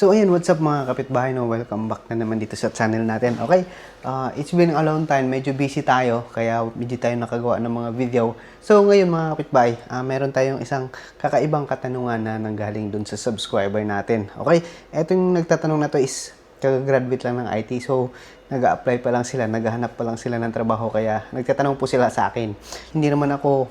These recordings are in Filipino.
So ayun, what's up mga kapitbahay no? Welcome back na naman dito sa channel natin. Okay, uh, it's been a long time. Medyo busy tayo, kaya medyo tayo nakagawa ng mga video. So ngayon mga kapitbahay, uh, meron tayong isang kakaibang katanungan na nanggaling dun sa subscriber natin. Okay, eto yung nagtatanong na to is kagagraduate lang ng IT. So, nag apply pa lang sila, naghahanap pa lang sila ng trabaho. Kaya, nagtatanong po sila sa akin. Hindi naman ako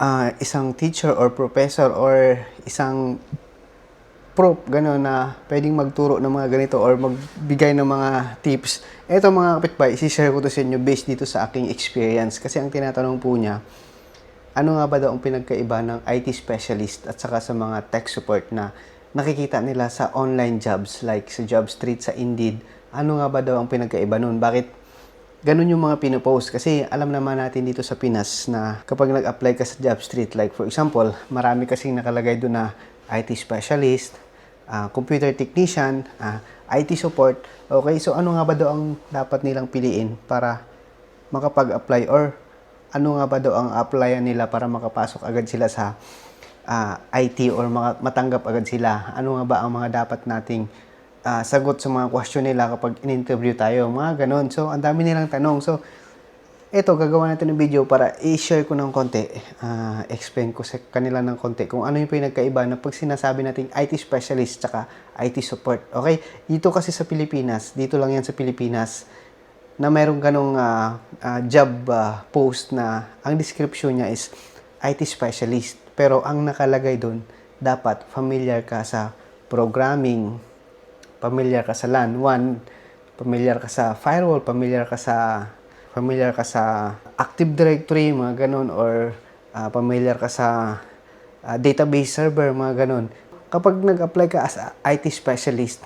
ah, isang teacher or professor or isang prop, gano'n na pwedeng magturo ng mga ganito or magbigay ng mga tips. Ito mga kapitbahay, isi-share ko to sa inyo based dito sa aking experience. Kasi ang tinatanong po niya, ano nga ba daw ang pinagkaiba ng IT specialist at saka sa mga tech support na nakikita nila sa online jobs like sa Jobstreet, sa Indeed. Ano nga ba daw ang pinagkaiba nun? Bakit ganun yung mga pinopost? Kasi alam naman natin dito sa Pinas na kapag nag-apply ka sa Jobstreet, like for example, marami kasing nakalagay doon na IT specialist, ah, computer technician, ah, IT support. Okay, so ano nga ba daw ang dapat nilang piliin para makapag-apply or ano nga ba daw ang applyan nila para makapasok agad sila sa ah, IT or matanggap agad sila? Ano nga ba ang mga dapat nating ah, sagot sa mga question nila kapag in-interview tayo? Mga ganon. So, ang dami nilang tanong. So, ito, gagawa natin ng video para i-share ko ng konti, ah, explain ko sa kanila ng konti kung ano yung pinagkaiba na pag sinasabi nating IT specialist tsaka IT support. Okay? Dito kasi sa Pilipinas, dito lang yan sa Pilipinas, na mayroong ganong ah, ah, job ah, post na ang description niya is IT specialist. Pero ang nakalagay doon, dapat familiar ka sa programming, familiar ka sa LAN 1, familiar ka sa firewall, familiar ka sa familiar ka sa Active Directory, mga ganun, or ah, familiar ka sa ah, database server, mga ganun. Kapag nag-apply ka as IT specialist,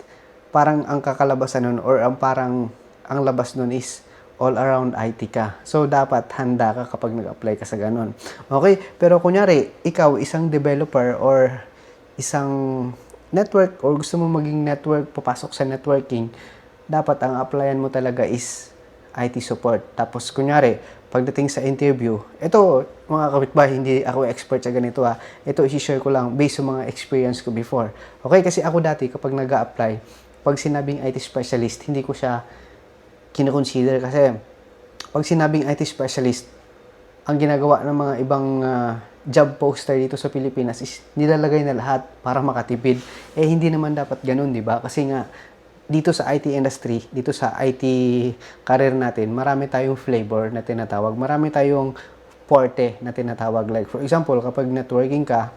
parang ang kakalabasan nun or ang parang ang labas nun is all around IT ka. So, dapat handa ka kapag nag-apply ka sa ganun. Okay? Pero kunyari, ikaw isang developer or isang network or gusto mo maging network, papasok sa networking, dapat ang applyan mo talaga is IT support. Tapos, kunyari, pagdating sa interview, ito, mga kapitbahay, hindi ako expert sa ganito ha. Ito, isi-share ko lang based sa mga experience ko before. Okay? Kasi ako dati, kapag nag apply pag sinabing IT specialist, hindi ko siya kinoconsider kasi pag sinabing IT specialist, ang ginagawa ng mga ibang ah, job poster dito sa Pilipinas is nilalagay na lahat para makatipid. Eh hindi naman dapat ganun, 'di ba? Kasi nga dito sa IT industry, dito sa IT career natin, marami tayong flavor na tinatawag. Marami tayong forte na tinatawag. Like for example, kapag networking ka,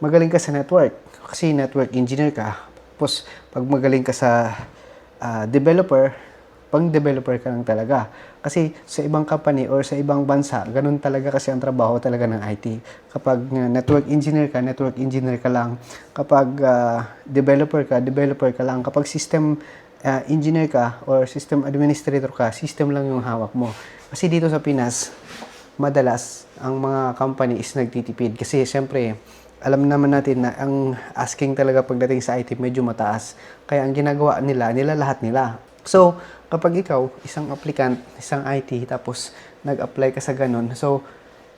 magaling ka sa network kasi network engineer ka. Tapos pag magaling ka sa ah, developer, pang developer ka lang talaga. Kasi sa ibang company or sa ibang bansa, ganun talaga kasi ang trabaho talaga ng IT. Kapag uh, network engineer ka, network engineer ka lang. Kapag uh, developer ka, developer ka lang. Kapag system uh, engineer ka or system administrator ka, system lang yung hawak mo. Kasi dito sa Pinas, madalas ang mga company is nagtitipid. Kasi siyempre, alam naman natin na ang asking talaga pagdating sa IT medyo mataas. Kaya ang ginagawa nila, nila lahat nila. So, kapag ikaw, isang applicant, isang IT, tapos nag-apply ka sa ganun, so,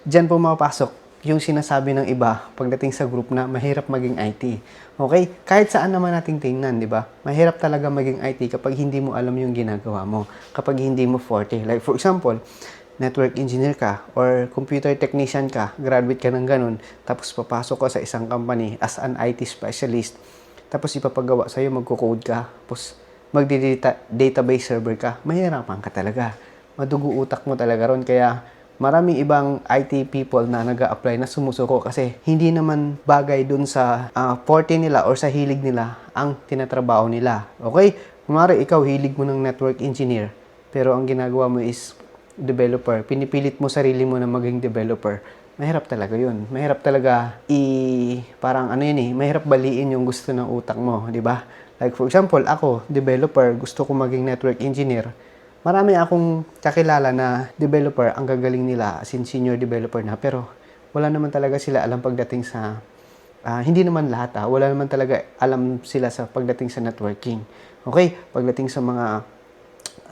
dyan po mapapasok yung sinasabi ng iba pagdating sa group na mahirap maging IT. Okay? Kahit saan naman nating tingnan, di ba? Mahirap talaga maging IT kapag hindi mo alam yung ginagawa mo. Kapag hindi mo forte. Like, for example, network engineer ka or computer technician ka, graduate ka ng ganun, tapos papasok ka sa isang company as an IT specialist, tapos ipapagawa sa'yo, magko-code ka, tapos magdi-database server ka, mahirapan ka talaga. Madugo utak mo talaga ron. Kaya maraming ibang IT people na nag apply na sumusuko kasi hindi naman bagay dun sa ah, forte nila or sa hilig nila ang tinatrabaho nila. Okay? Kumari ikaw hilig mo ng network engineer pero ang ginagawa mo is developer. Pinipilit mo sarili mo na maging developer. Mahirap talaga yun. Mahirap talaga i... Parang ano yun eh. Mahirap baliin yung gusto ng utak mo. di ba? Like for example, ako, developer, gusto ko maging network engineer. Marami akong kakilala na developer, ang gagaling nila, as in senior developer na. Pero wala naman talaga sila alam pagdating sa... ah, hindi naman lahat ah. Wala naman talaga alam sila sa pagdating sa networking. Okay? Pagdating sa mga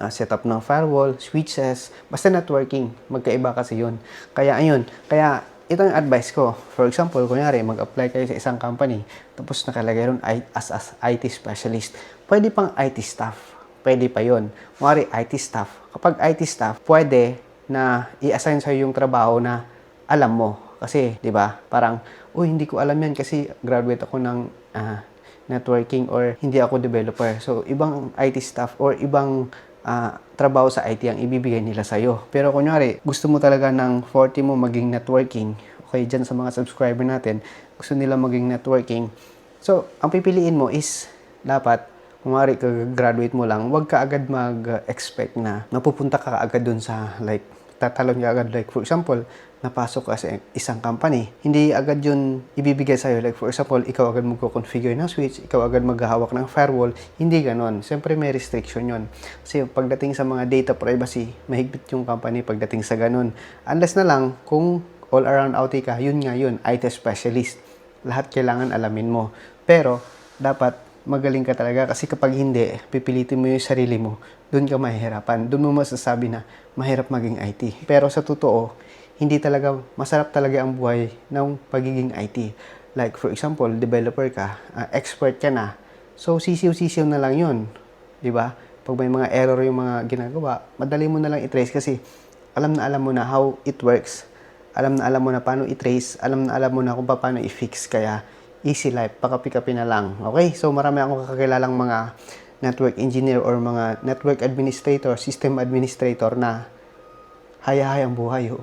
uh, setup ng firewall, switches, basta networking, magkaiba kasi yun. Kaya ayun, kaya ito yung advice ko. For example, kunyari, mag-apply kayo sa isang company, tapos nakalagay ron as, as IT specialist. Pwede pang IT staff. Pwede pa yon. Kunyari, IT staff. Kapag IT staff, pwede na i-assign sa'yo yung trabaho na alam mo. Kasi, di ba, parang, uy, hindi ko alam yan kasi graduate ako ng ah, networking or hindi ako developer. So, ibang IT staff or ibang ah, trabaho sa IT ang ibibigay nila sa'yo. Pero kunyari, gusto mo talaga ng 40 mo maging networking, okay, dyan sa mga subscriber natin, gusto nila maging networking. So, ang pipiliin mo is, dapat, kumari graduate mo lang, huwag ka agad mag-expect na mapupunta ka agad dun sa like tatalon ka agad like for example napasok ka sa isang company hindi agad yun ibibigay sa'yo. Like for example ikaw agad magko-configure ng switch ikaw agad maghahawak ng firewall hindi ganon. Siyempre may restriction yun. Kasi pagdating sa mga data privacy mahigpit yung company pagdating sa ganon. Unless na lang kung all around OT ka yun nga yun IT specialist. Lahat kailangan alamin mo. Pero dapat magaling ka talaga kasi kapag hindi, pipilitin mo yung sarili mo, doon ka mahihirapan. Doon mo masasabi na mahirap maging IT. Pero sa totoo, hindi talaga, masarap talaga ang buhay ng pagiging IT. Like for example, developer ka, ah, expert ka na, so sisiw-sisiw na lang yun. Ba? Pag may mga error yung mga ginagawa, madali mo na lang i-trace kasi alam na alam mo na how it works. Alam na alam mo na paano i-trace, alam na alam mo na kung paano i-fix. Kaya easy life, pakapi-kapi na lang. Okay? So marami akong kakakilalang mga network engineer or mga network administrator, system administrator na hayahayang buhay.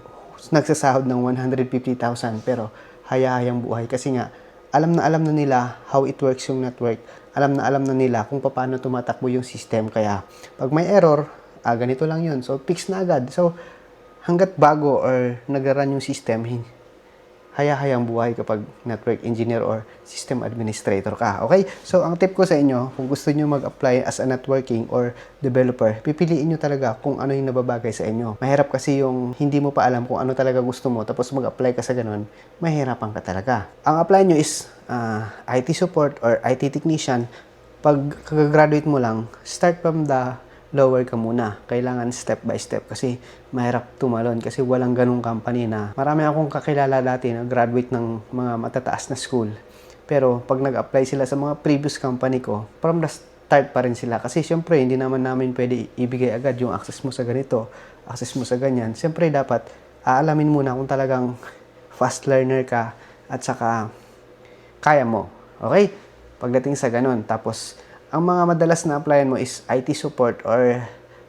Nagsasahod ng 150,000 pero hayahayang buhay kasi nga alam na alam na nila how it works yung network. Alam na alam na nila kung paano tumatakbo yung system. Kaya pag may error, ah, ganito lang yun. So fix na agad. So hanggat bago or nag-run yung system, hayahayang buhay kapag network engineer or system administrator ka. Okay? So, ang tip ko sa inyo, kung gusto nyo mag-apply as a networking or developer, pipiliin nyo talaga kung ano yung nababagay sa inyo. Mahirap kasi yung hindi mo pa alam kung ano talaga gusto mo, tapos mag-apply ka sa ganun, mahirapan ka talaga. Ang apply nyo is uh, IT support or IT technician. Pag kagagraduate mo lang, start from the lower ka muna. Kailangan step by step kasi mahirap tumalon kasi walang ganung company na marami akong kakilala dati na graduate ng mga matataas na school. Pero pag nag-apply sila sa mga previous company ko, from the start pa rin sila. Kasi syempre, hindi naman namin pwede ibigay agad yung access mo sa ganito, access mo sa ganyan. Syempre, dapat aalamin muna kung talagang fast learner ka at saka kaya mo. Okay? Pagdating sa ganun. Tapos, ang mga madalas na applyan mo is IT support or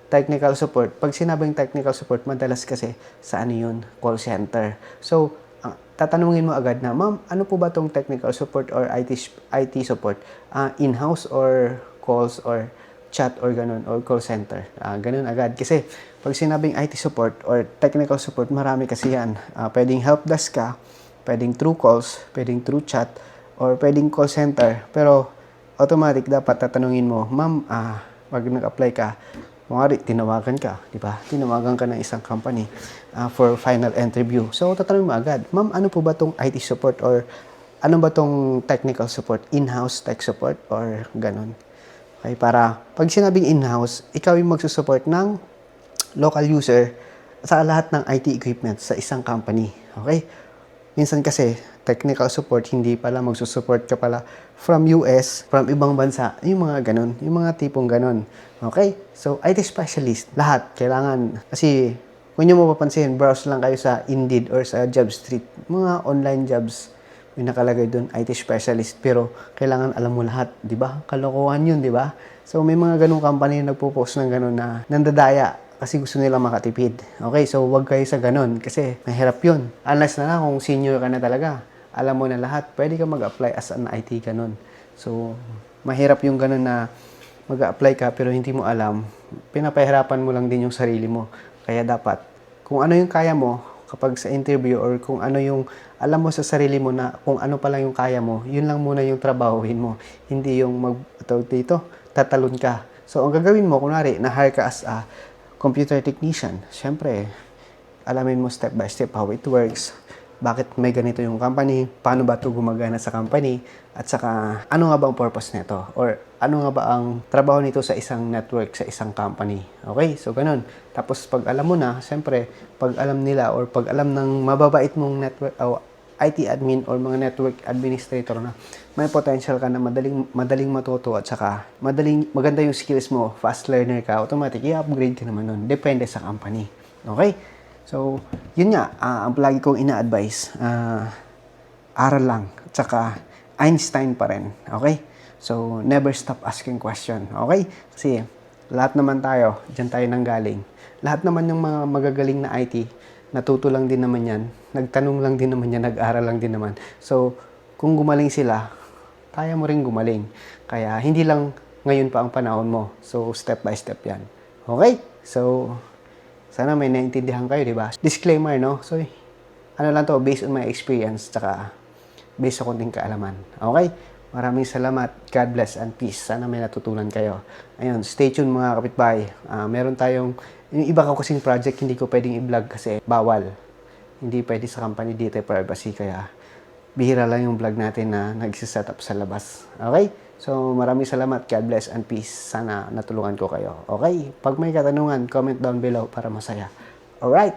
technical support. Pag sinabing technical support, madalas kasi sa ano yun, call center. So, ang tatanungin mo agad na, ma'am, ano po ba tong technical support or IT, IT support? Ah, in-house or calls or chat or ganun, or call center. Ah, ganun agad. Kasi, pag sinabing IT support or technical support, marami kasi yan. Ah, pwedeng help desk ka, pwedeng through calls, pwedeng through chat, or pwedeng call center. Pero, automatic dapat tatanungin mo, ma'am, ah, pag nag-apply ka, kumari, tinawagan ka, di ba? Tinawagan ka ng isang company ah, for final interview. So, tatanungin mo agad, ma'am, ano po ba tong IT support or ano ba tong technical support? In-house tech support or ganun? Okay, para pag sinabing in-house, ikaw yung magsusupport ng local user sa lahat ng IT equipment sa isang company. Okay? Minsan kasi, technical support, hindi pala magsusupport ka pala from US, from ibang bansa, yung mga ganun, yung mga tipong ganun. Okay? So, IT specialist, lahat, kailangan, kasi, kung nyo mapapansin, browse lang kayo sa Indeed or sa JobStreet, mga online jobs, may nakalagay doon, IT specialist, pero kailangan alam mo lahat, di ba? Kalokohan yun, di ba? So, may mga ganung company na nagpo-post ng ganun na nandadaya kasi gusto nila makatipid. Okay, so wag kayo sa ganun kasi mahirap yun. Unless na lang kung senior ka na talaga, alam mo na lahat, pwede ka mag-apply as an IT ganun. So, mahirap yung ganun na mag-apply ka pero hindi mo alam, pinapahirapan mo lang din yung sarili mo. Kaya dapat, kung ano yung kaya mo kapag sa interview or kung ano yung alam mo sa sarili mo na kung ano pa lang yung kaya mo, yun lang muna yung trabahuhin mo. Hindi yung mag, dito, tatalon ka. So, ang gagawin mo, kunwari, na-hire ka as a computer technician, syempre, alamin mo step by step how it works. bakit may ganito yung company, paano ba ito gumagana sa company, at saka ano nga ba ang purpose nito or ano nga ba ang trabaho nito sa isang network, sa isang company. Okay? So, ganun. Tapos, pag alam mo na, siyempre, pag alam nila or pag alam ng mababait mong network, o IT admin or mga network administrator na may potential ka na madaling madaling matuto at saka madaling maganda yung skills mo, fast learner ka, automatic i-upgrade ka naman nun. Depende sa company. Okay? So, yun nga, ah, ang palagi kong ina-advise, ah, aral lang. At saka, Einstein pa rin. Okay? So, never stop asking question. Okay? Kasi, lahat naman tayo, dyan tayo nanggaling. Lahat naman yung mga magagaling na IT, natuto lang din naman yan. Nagtanong lang din naman yan, nag-aral lang din naman. So, kung gumaling sila, kaya mo rin gumaling. Kaya, hindi lang ngayon pa ang panahon mo. So, step by step yan. Okay? So, sana may naintindihan kayo, di ba? Disclaimer, no? So, ano lang to, based on my experience, tsaka based sa konting kaalaman. Okay? Maraming salamat. God bless and peace. Sana may natutunan kayo. Ayun, stay tuned mga kapitbahay. Ah, meron tayong, yung iba ko kasing project, hindi ko pwedeng i-vlog kasi bawal. Hindi pwede sa company dito privacy, kaya bihira lang yung vlog natin na nag-set up sa labas. Okay? So, maraming salamat. God bless and peace. Sana natulungan ko kayo. Okay? Pag may katanungan, comment down below para masaya. Alright?